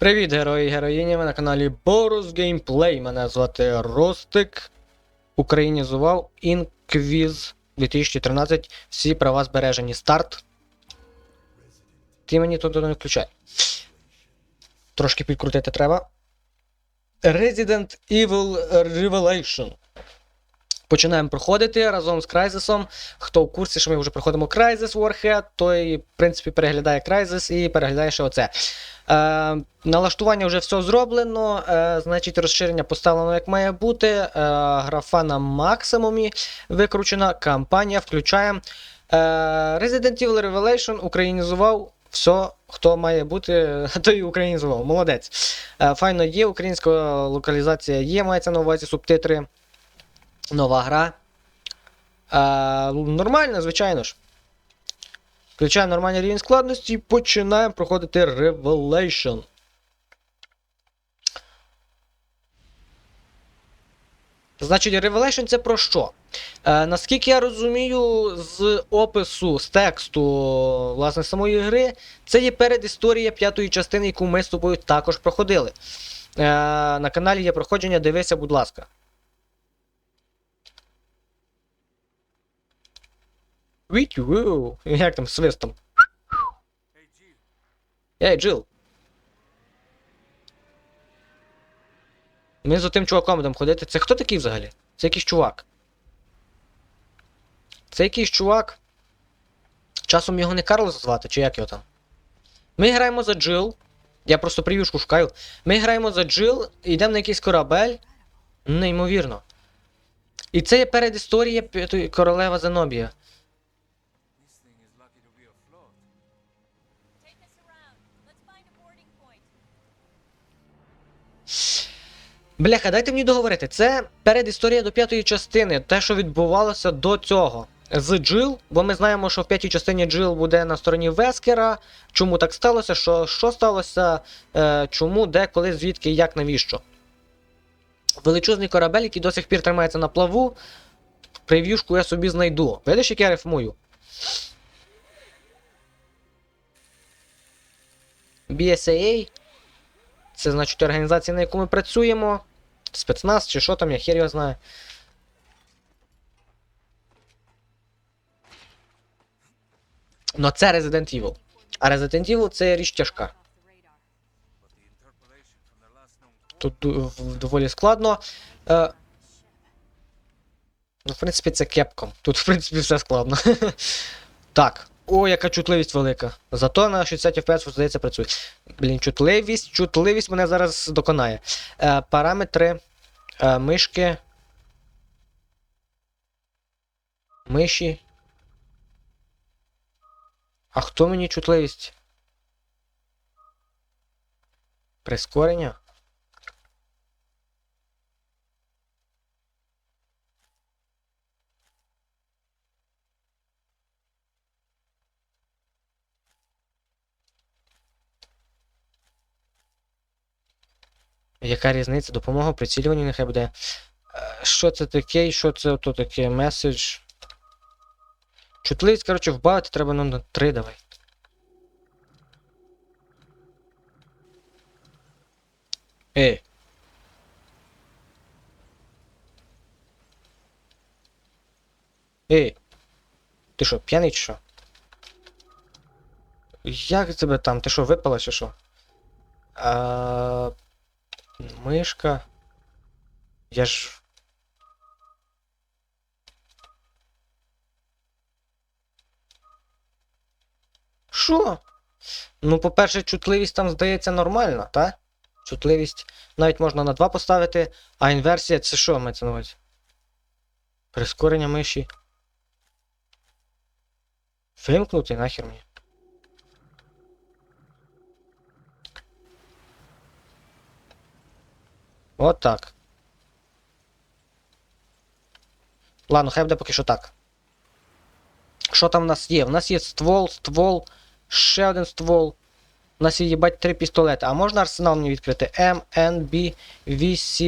Привіт, герої і героїні! Ви на каналі Boros Gameplay. Мене звати Ростик. Українізував Inquiz 2013. Всі права збережені. Старт. Ти мені тут не включай. Трошки підкрутити треба. Resident Evil Revelation. Починаємо проходити разом з Crysis. Хто в курсі, що ми вже проходимо Crysis Warhead, той, в принципі, переглядає Crysis і переглядає ще оце. Е, налаштування вже все зроблено, е, значить розширення поставлено як має бути. Е, графа на максимумі викручена. Кампанія включаємо. Е, Resident Evil Revelation українізував все, хто має бути, той і українізував. Молодець. Е, файно є, українська локалізація є, мається на увазі субтитри. Нова гра. Е, нормально, звичайно ж. Включаємо нормальний рівень складності і починаємо проходити Revelation. Значить, Revelation це про що? Е, наскільки я розумію, з опису, з тексту власне самої гри, це є передісторія п'ятої частини, яку ми з тобою також проходили. Е, на каналі є проходження, дивися, будь ласка. Вітю, як там свистом? Ей, Джил. Ми з тим чуваком будемо ходити. Це хто такий взагалі? Це якийсь чувак. Це якийсь чувак. Часом його не Карлос звати, чи як його там? Ми граємо за Джил. Я просто прев'юшку шукаю. Ми граємо за Джил, йдемо на якийсь корабель. Неймовірно. І це є передісторія королева Зенобія. Бляха, дайте мені договорити. Це передісторія до п'ятої частини, те, що відбувалося до цього. З Джил, бо ми знаємо, що в п'ятій частині Джил буде на стороні Вескера. Чому так сталося? Що що сталося? Е, чому, де, коли, звідки, як, навіщо? Величезний корабель, який до сих пір тримається на плаву. Прев'юшку я собі знайду. Видиш, як я рифмую? BSAA. Це значить організація, на яку ми працюємо. Спецназ чи що там, я хер його знаю. Но це Resident Evil. А Resident Evil це річ тяжка. Тут доволі складно. Е, ну, в принципі, це кепком. Тут, в принципі, все складно. так. О, яка чутливість велика. Зато на 60 FPS, здається, працює. Блін, чутливість, чутливість мене зараз доконає. Е, параметри е, мишки. Миші. А хто мені чутливість? Прискорення? Яка різниця? Допомога прицілюванню нехай буде. Е, Що це таке? і Що це ото таке? Меседж. Чутливість, коротше, вбавити треба ну, на 3 давай. Ей. Ей. Ти що, п'яний чи що? Як тебе там? Ти що, випала чи що? А... Мишка. Я ж. Що? Ну, по-перше, чутливість там здається нормальна, та? Чутливість навіть можна на 2 поставити, а інверсія це що мається на увазі? Прискорення миші. Вимкнути нахер мені. От так. Ладно, хай буде поки що так. Що там в нас є? У нас є ствол, ствол, ще один ствол. У нас є їбать три пістолети. А можна арсенал мені відкрити? М, Н, Б, В, С,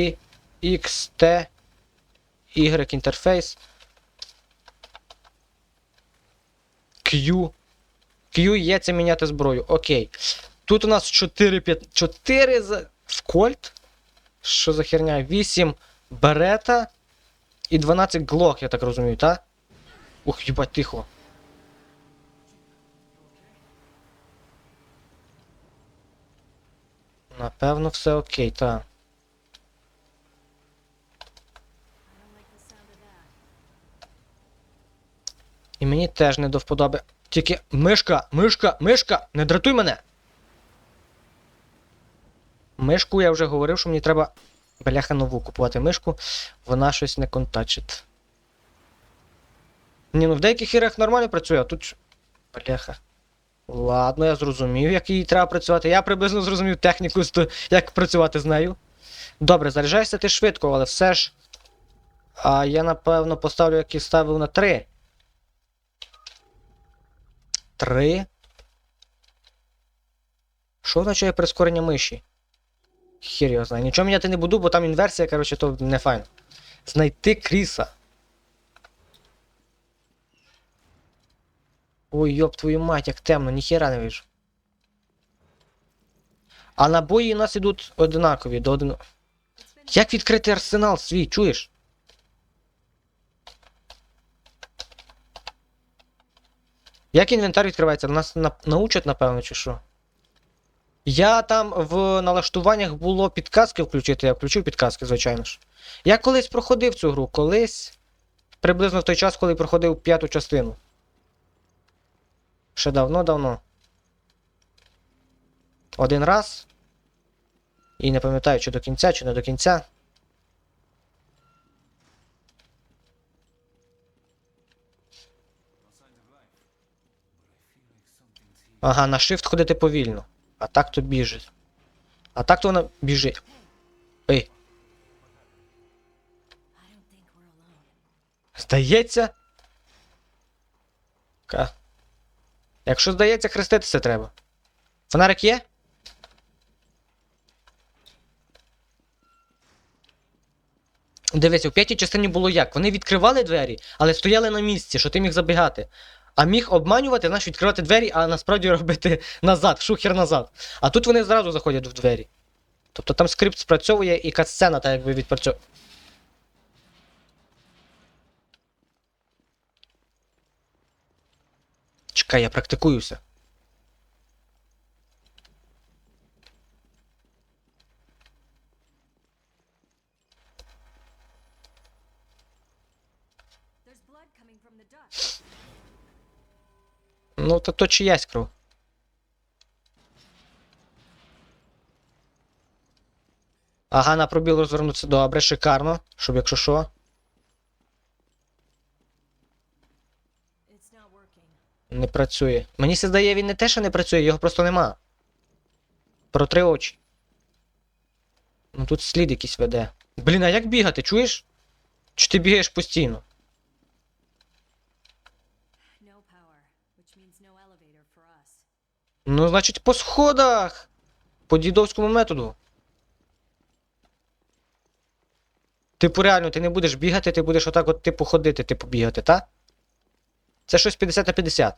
X, T, Y інтерфейс. Q. Q є це міняти зброю. Окей. Тут у нас 4, 5, 4 за... Скольт? Що за херня? 8 берета і 12 глок, я так розумію, так? Ух, їбать, тихо. Напевно, все окей, так. І мені теж не до вподоби. Тільки мишка, мишка, мишка, не дратуй мене. Мишку я вже говорив, що мені треба бляха нову купувати мишку. Вона щось не контачить. Ні, ну в деяких іграх нормально працює, а тут. Бляха. Ладно, я зрозумів, як їй треба працювати. Я приблизно зрозумів техніку, як працювати з нею. Добре, заряджайся ти швидко, але все ж. А я напевно поставлю, як і ставив на 3. 3. Що означає прискорення миші? Хір його знає. Нічого міняти не буду, бо там інверсія, коротше, то не файн. Знайти Кріса. Ой, йоп твою мать, як темно, ніхіра не вижу. А набої у нас ідуть одинакові, до один... Як відкрити арсенал свій, чуєш? Як інвентар відкривається? Нас на... научать, напевно, чи що? Я там в налаштуваннях було підказки включити, я включив підказки, звичайно ж. Я колись проходив цю гру, колись. Приблизно в той час, коли проходив п'яту частину. Ще давно-давно. Один раз. І не пам'ятаю, чи до кінця, чи не до кінця. Ага, на shift ходити повільно. А так то біжить. А так то вона біжить. Ей. Здається. Ка. Якщо здається, хреститися треба. Фонарик є? Дивись, у п'ятій частині було як? Вони відкривали двері, але стояли на місці, що ти міг забігати. А міг обманювати, знаєш, відкривати двері, а насправді робити назад, шухер назад. А тут вони зразу заходять в двері. Тобто там скрипт спрацьовує і катсцена так якби відпрацьовує. Чекай, я практикуюся. Ну, то то чиясь кров. Ага, на пробіл розвернутися добре, шикарно, щоб якщо що. Не працює. Мені се здає, він не те, що не працює, його просто нема. Протри очі. Ну тут слід якийсь веде. Блін, а як бігати, чуєш? Чи ти бігаєш постійно? Ну, значить, по сходах. По дідовському методу. Типу, реально, ти не будеш бігати, ти будеш отак от, типу, ходити, типу, бігати, та? Це щось 50 на 50.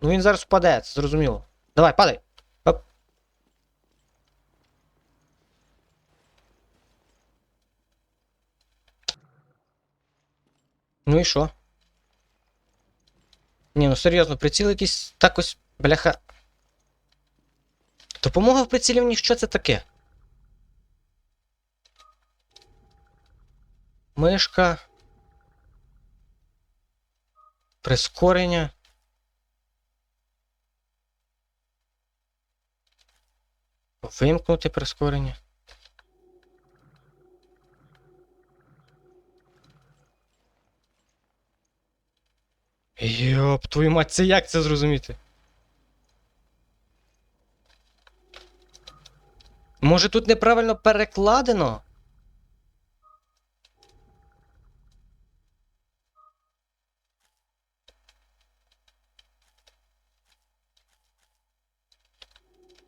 Ну він зараз впаде, це зрозуміло. Давай, падай. Оп. Ну і що? Ні, ну серйозно, приціл якийсь так ось, бляха. Допомога в прицілюванні, що це таке? Мишка. Прискорення. Вимкнути прискорення. Йоп, твою мать, це як це зрозуміти? Може тут неправильно перекладено?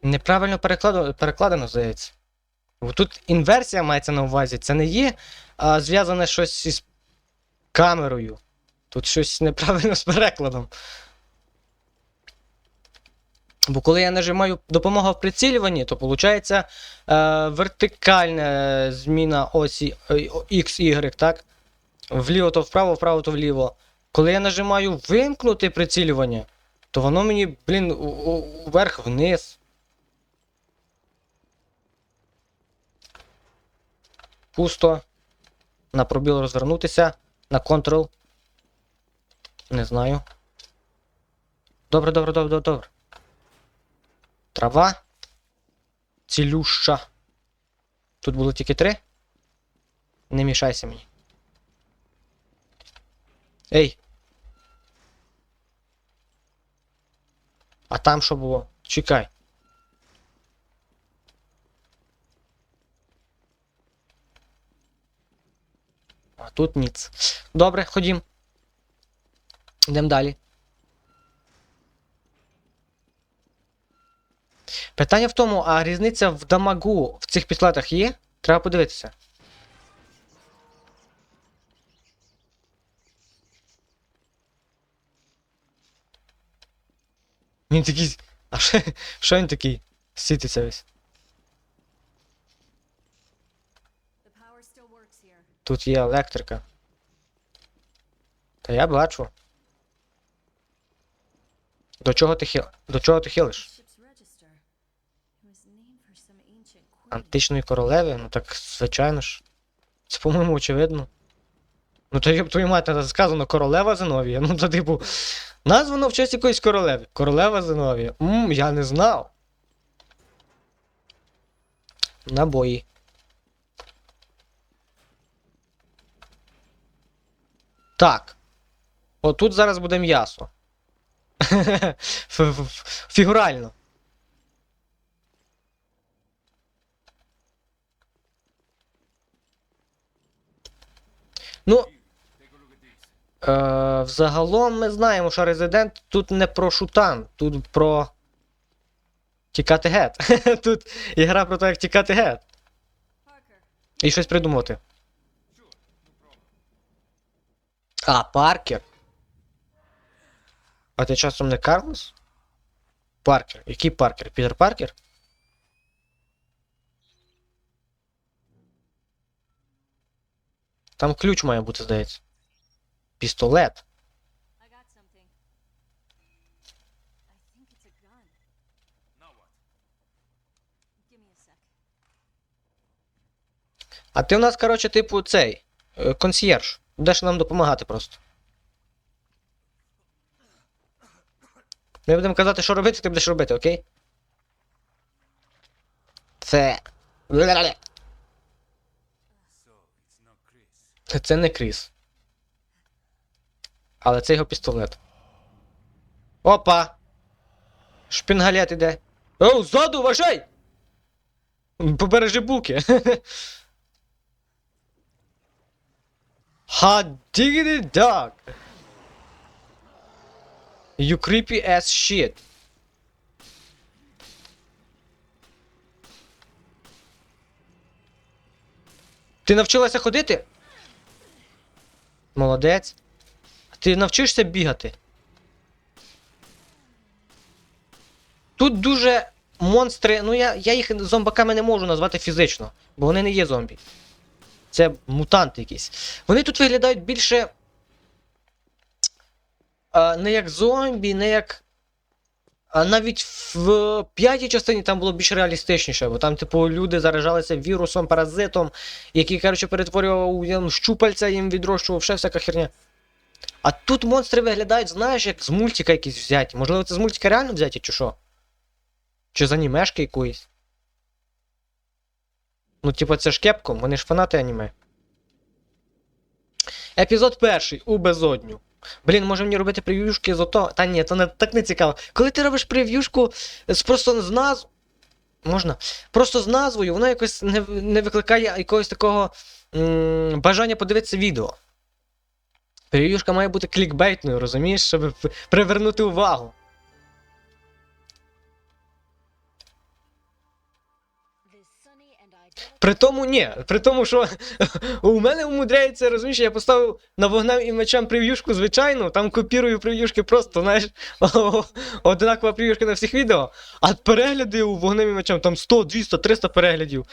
Неправильно перекладено, перекладено, здається. Тут інверсія мається на увазі. Це не є а, зв'язане щось із камерою. Тут щось неправильно з перекладом. Бо коли я нажимаю допомога в прицілюванні, то виходить е, вертикальна зміна осі е, X, Y, так? Вліво то вправо, вправо то вліво. Коли я нажимаю вимкнути прицілювання, то воно мені, блін, у- вверх-вниз. Пусто. На пробіл розвернутися. На Ctrl. Не знаю. Добре, добре, добре, добре, добре. Трава. Цілюща. Тут було тільки три. Не мішайся мені. Ей. А там що було? Чекай. А тут ніц. Добре, ходім. Йдемо далі. Питання в тому, а різниця в дамагу в цих пістолетах є? Треба подивитися. Він такий. А що, що він такий? Світиться весь. Тут є електрика. Та я бачу. До чого ти хил... До чого ти хилиш? Античної королеви? Ну так, звичайно ж. Це, по-моєму, очевидно. Ну, то твою мать треба сказано королева Зиновія. Ну, то типу, названо в честь якоїсь королеви. Королева Зиновія. Мм, я не знав. Набої. Так. Отут зараз буде м'ясо. Фігурально. Ну. Е, взагалом ми знаємо, що резидент тут не про шутан, тут про. Тікати гет. Тут ігра про те, як тікати гет. І щось придумати. А, Паркер. А ти часом не Карлос? Паркер. Який Паркер? Пітер Паркер? Там ключ має бути, здається. Пістолет. А ти в нас, коротше, типу, цей. е, Консьєрж. Будеш нам допомагати просто. Ми будемо казати, що робити, ти будеш робити, окей? Це. Це не Кріс. Але це його пістолет. Опа! Шпінгалет іде. Оу, ззаду, вважай! Побережи буки. Hot diggity dog. You creepy ass shit. Ти навчилася ходити? Молодець. А ти навчишся бігати? Тут дуже монстри. Ну я, я їх зомбаками не можу назвати фізично, бо вони не є зомбі. Це мутанти якісь. Вони тут виглядають більше. Не як зомбі, не як. А навіть в п'ятій частині там було більш реалістичніше, бо там, типу, люди заражалися вірусом, паразитом, який, коротше, перетворював їм щупальця, їм відрощував, ще всяка херня. А тут монстри виглядають, знаєш, як з мультика якісь взяті. Можливо, це з мультика реально взяті, чи що? Чи з анімешки якоїсь? Ну, типу, це ж кепком, вони ж фанати аніме. Епізод перший у безодню. Блін, може мені робити прев'юшки з ото. Та ні, то не так не цікаво. Коли ти робиш прев'юшку з просто з назв. Можна. Просто з назвою, воно якось не, не викликає якогось такого м- бажання подивитися відео. Прев'юшка має бути клікбейтною, розумієш, щоб привернути увагу. При тому ні. При тому, що у мене умудряється, розумієш, я поставив на вогнем і мечем прев'юшку, звичайно, там копірую прев'юшки просто, знаєш, одинакова прев'юшка на всіх відео, а перегляди у вогнем і мечем там 100, 200, 300 переглядів.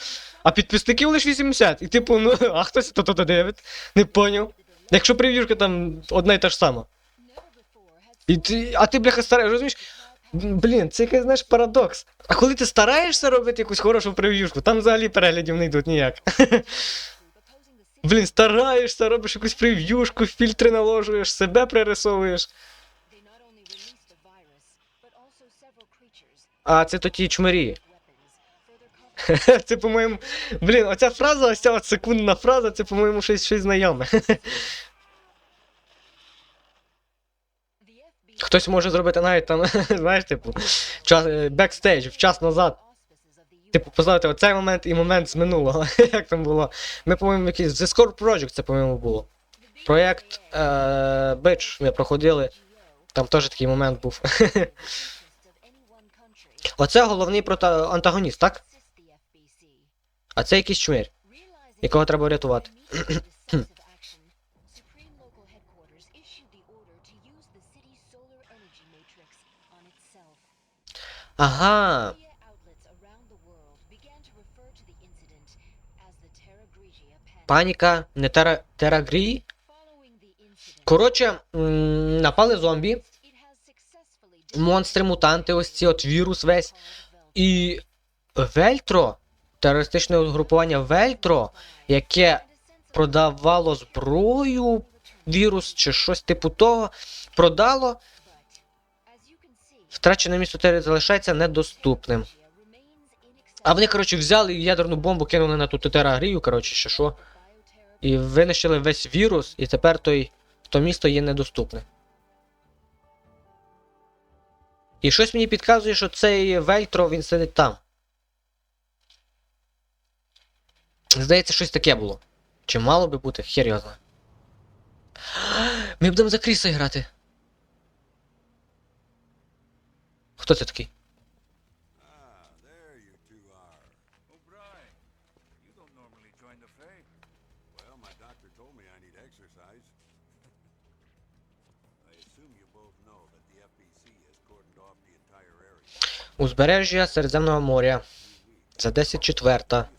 А підписників лише 80. І типу, ну, а хтось то то дивить, не поняв. Якщо прев'юшка там одна і та ж сама. І ти, а ти, бляха, стараєш, розумієш? Блін, це якийсь, знаєш, парадокс. А коли ти стараєшся робити якусь хорошу прев'юшку, там взагалі переглядів не йдуть ніяк. Блін, стараєшся, робиш якусь прев'юшку, фільтри наложуєш, себе пририсовуєш. А це то ті weapons, Це, по-моєму. Блін, оця фраза, ось ця от секундна фраза, це, по-моєму, щось, щось знайоме. The FB Хтось може зробити навіть там, знаєш, типу, час, е, бекстейдж, в час назад. Типу, поставити оцей момент і момент з минулого. Як там було? Ми, по-моєму, якийсь The Score Project, це, по-моєму, було. Проєкт е, Бич ми проходили. Там теж такий момент був. Оце головний прота... антагоніст, так? А це якийсь чмир, якого треба врятувати. panic. Паніка, не тера... incident, Коротше, напали зомбі, монстри, мутанти, ось ці от вірус весь. І Вельтро, терористичне угрупування Вельтро, яке продавало зброю, вірус чи щось типу того, продало, втрачене місто території залишається недоступним. А вони, коротше, взяли ядерну бомбу кинули на ту тетерагрію, коротше, чи що, і винищили весь вірус, і тепер той, то місто є недоступне. І щось мені підказує, що цей Вельтро він сидить там. Здається, щось таке було. Чи мало би бути? Хер його знає. Ми будемо за Кріса грати. Хто це такий? Ah. Узбережжя Середземного моря. За 10 четверта.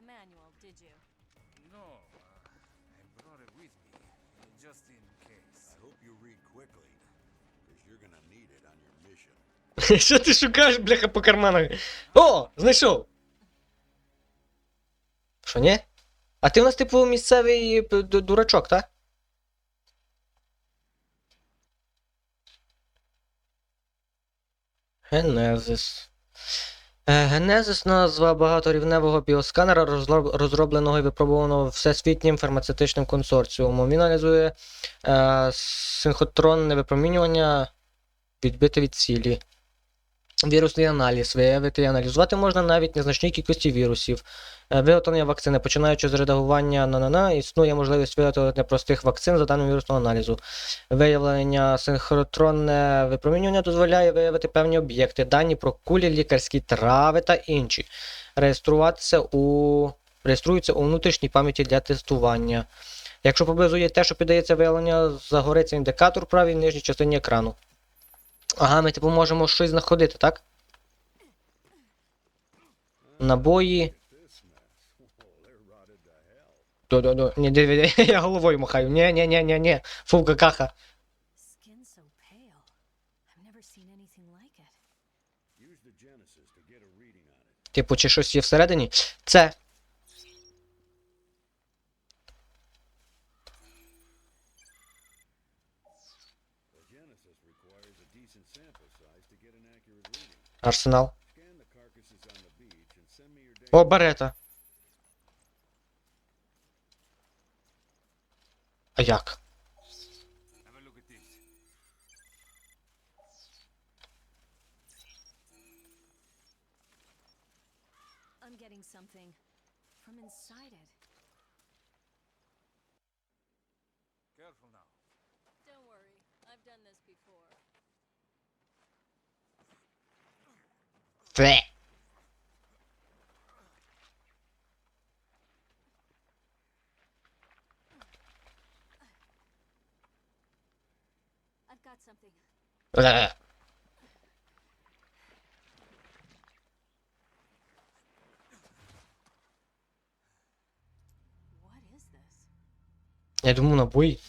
The manual, did you? No, uh, I brought it with me, uh, just in case. I hope you read quickly, because you're gonna need it on your mission. Що ти шукаєш, бляха, по карманах? О, знайшов! Що, ні? А ти у нас, типу, місцевий дурачок, так? Генезис. Е, Генезис назва багаторівневого біосканера, розробленого і випробованого Всесвітнім фармацевтичним консорціумом. Він аналізує е, синхотронне випромінювання відбите від цілі. Вірусний аналіз, виявити і аналізувати можна навіть незначній кількості вірусів. Е, Виготовлення вакцини, починаючи з редагування на на існує можливість виготовлення простих вакцин за даним вірусного аналізу. Виявлення синхротронне випромінювання дозволяє виявити певні об'єкти, дані про кулі, лікарські трави та інші. Реєструватися у реєструються у внутрішній пам'яті для тестування. Якщо поблизу є те, що піддається виявленню, загориться індикатор в правій нижній частині екрану. Ага, ми типу можемо щось знаходити, так? Набої. До-до-до. Ні, диви, я головою махаю. Ні, ні, ні, ні, ні. Фу, какаха. Типу, чи щось є всередині? Це. Data. О, барета. А як? I'm getting something from inside it. Фе. I've got something. Е. What is this? Я думаю, набої.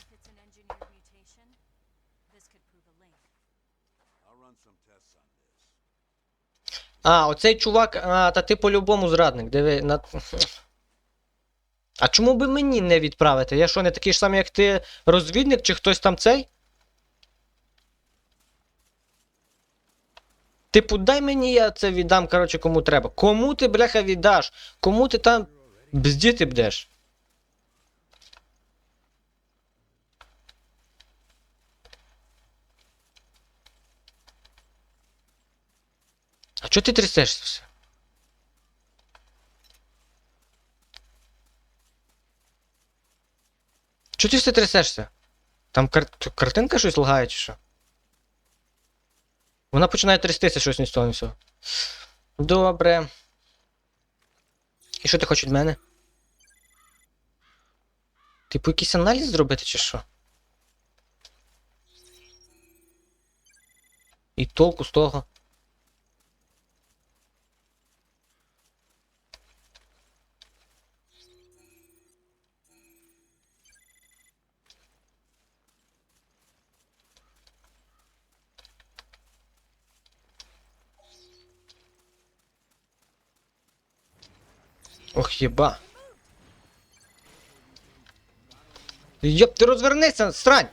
А, оцей чувак, а, та ти по-любому зрадник. Диви, на. А чому би мені не відправити? Я що, не такий ж самий, як ти розвідник, чи хтось там цей? Типу, дай мені, я це віддам, коротше, кому треба. Кому ти, бляха, віддаш? Кому ти там бздіти бдеш? А чого ти трясешся все? Чого ти все трясешся? Там кар... картинка щось лагає чи що? Вона починає трястися щось ні з того. Добре. І що ти хочеш від мене? Типу якийсь аналіз зробити чи що? І толку з того. Ох, єба. Йоп, ти розвернися, срань!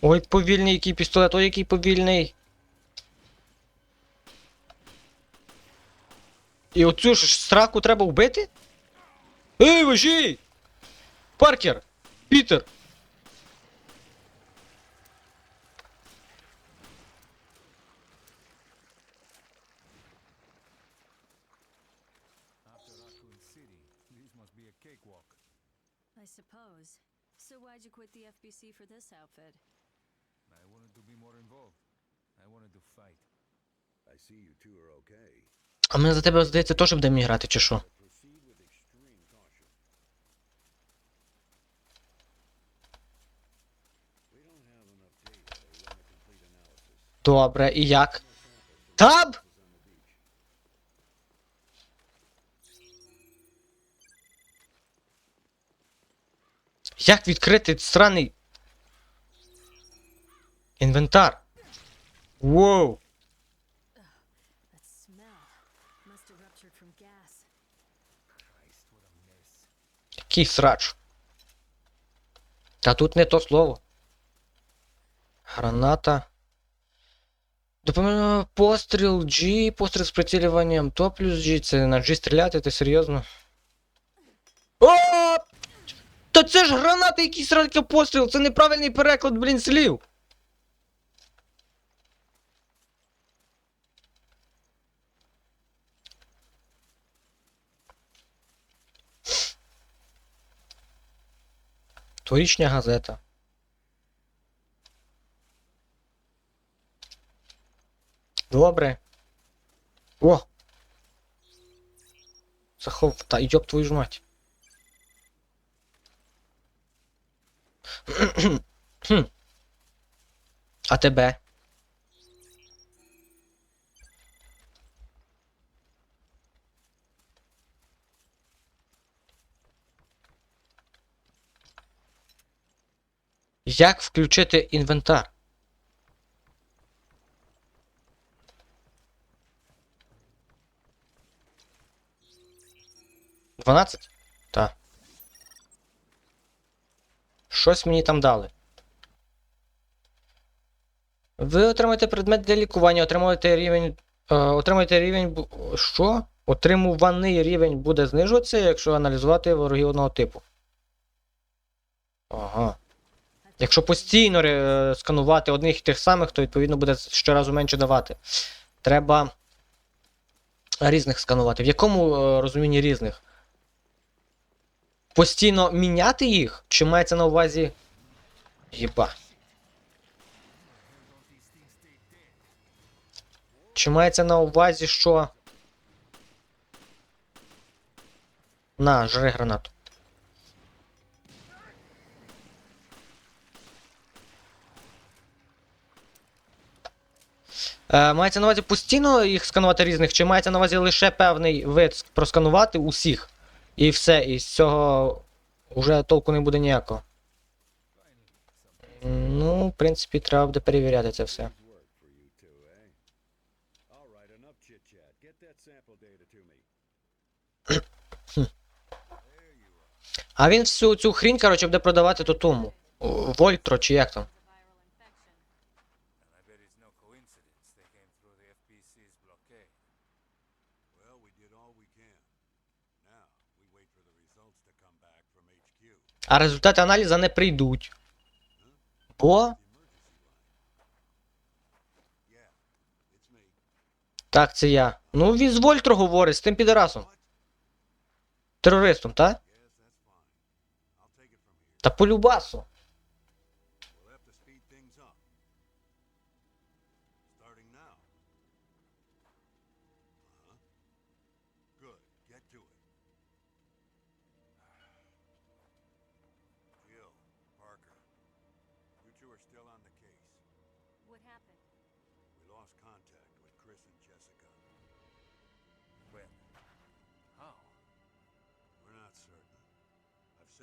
Ой, повільний який пістолет, ой, який повільний. І оцю ж сраку треба вбити? Ей, вожій! Паркер! Пітер! Be a cakewalk. I suppose. So why'd you quit the FBC for this outfit? I wanted to be more involved. I wanted to fight. I see you two are okay. А ми за тебе, здається, теж будемо грати, чи що? Proceed with extreme caution. We don't have enough data to run a complete analysis. Добре, і як? Таб! Як відкрити сраний інвентар? Воу! Який срач. Та тут не то слово. Граната. Допоможе постріл G, постріл з прицілюванням то плюс G. Це на G стріляти, ти серйозно? О! Та це ж який срака постріл, це неправильний переклад, блін, слів. Торічня газета. Добре. О! Захов. Та йоп твою ж мать. А тебе? Як включити інвентар? Дванадцять? Так. Щось мені там дали. Ви отримаєте предмет для лікування, отримуєте рівень Е, рівень. Що? Отримуваний рівень буде знижуватися, якщо аналізувати ворогів одного типу. Ага. Якщо постійно е, сканувати одних і тих самих, то відповідно буде щоразу менше давати. Треба різних сканувати. В якому е, розумінні різних? Постійно міняти їх? Чи мається на увазі. Єба. Чи мається на увазі, що. На, жри гранату. Е, мається на увазі постійно їх сканувати різних, чи мається на увазі лише певний вид просканувати усіх? І все, і з цього вже толку не буде ніякого. Ну, в принципі, треба буде перевіряти це все. А він всю цю хрінь, коротше, буде продавати то тому. Вольтро чи як там. А результати аналізу не прийдуть. Бо. Так, це я. Ну, він з Вольтро говорить, з тим підарасом. Терористом, так? Та по любасу.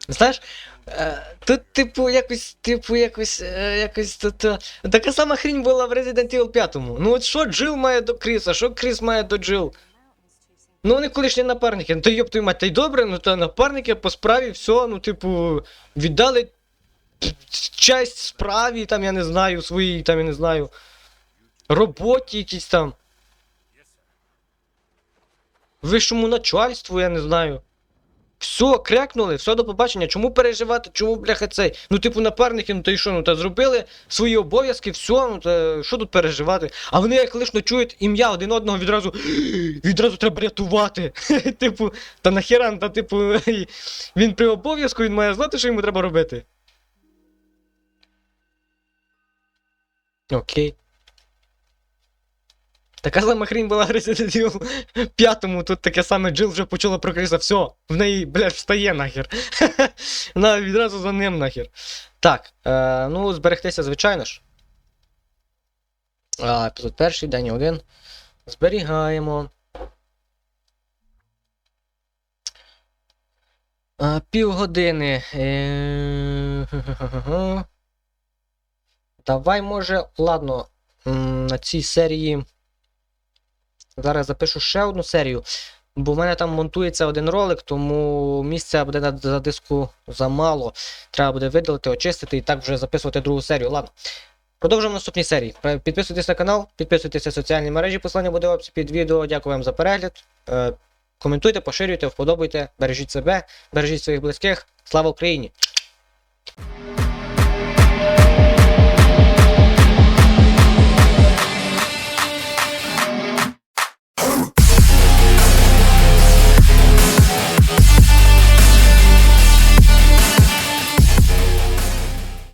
Знаєш, е, тут, типу, якось, типу, якось, е, якось тут. е, така сама хрінь була в Resident Evil 5. Ну от що Джил має до Кріса, що Кріс має до Джил? Ну, вони колишні напарники. Ну, то йоп твою мать, та й добре, ну та напарники по справі, все, ну, типу, віддали часть справі, там, я не знаю, своїй, там, я не знаю, роботі якісь там, вищому начальству, я не знаю. Все, крякнули, все до побачення. Чому переживати? Чому, бляха, цей? Ну, типу, напарники, ну та й що, ну та зробили свої обов'язки, все, ну та що тут переживати? А вони як лишно чують ім'я один одного відразу. Відразу треба рятувати. Типу, та нахера, та типу, він при обов'язку, він має знати, що йому треба робити. Окей. Така сама хрінь була Resident Evil п'ятому, тут таке саме Джил вже почула про Криса, все, в неї, блядь, встає нахер. Вона відразу за ним нахер. Так, е, ну, зберегтися, звичайно ж. А, епізод перший, день один. Зберігаємо. А, півгодини. Е, Давай, може, ладно, на цій серії. Зараз запишу ще одну серію. Бо в мене там монтується один ролик, тому місця буде на диску замало. Треба буде видалити, очистити і так вже записувати другу серію. Ладно. Продовжуємо в наступній серії. Підписуйтесь на канал, підписуйтесь на соціальні мережі, посилання буде в описі під відео. Дякую вам за перегляд. Е, коментуйте, поширюйте, вподобайте, бережіть себе, бережіть своїх близьких. Слава Україні!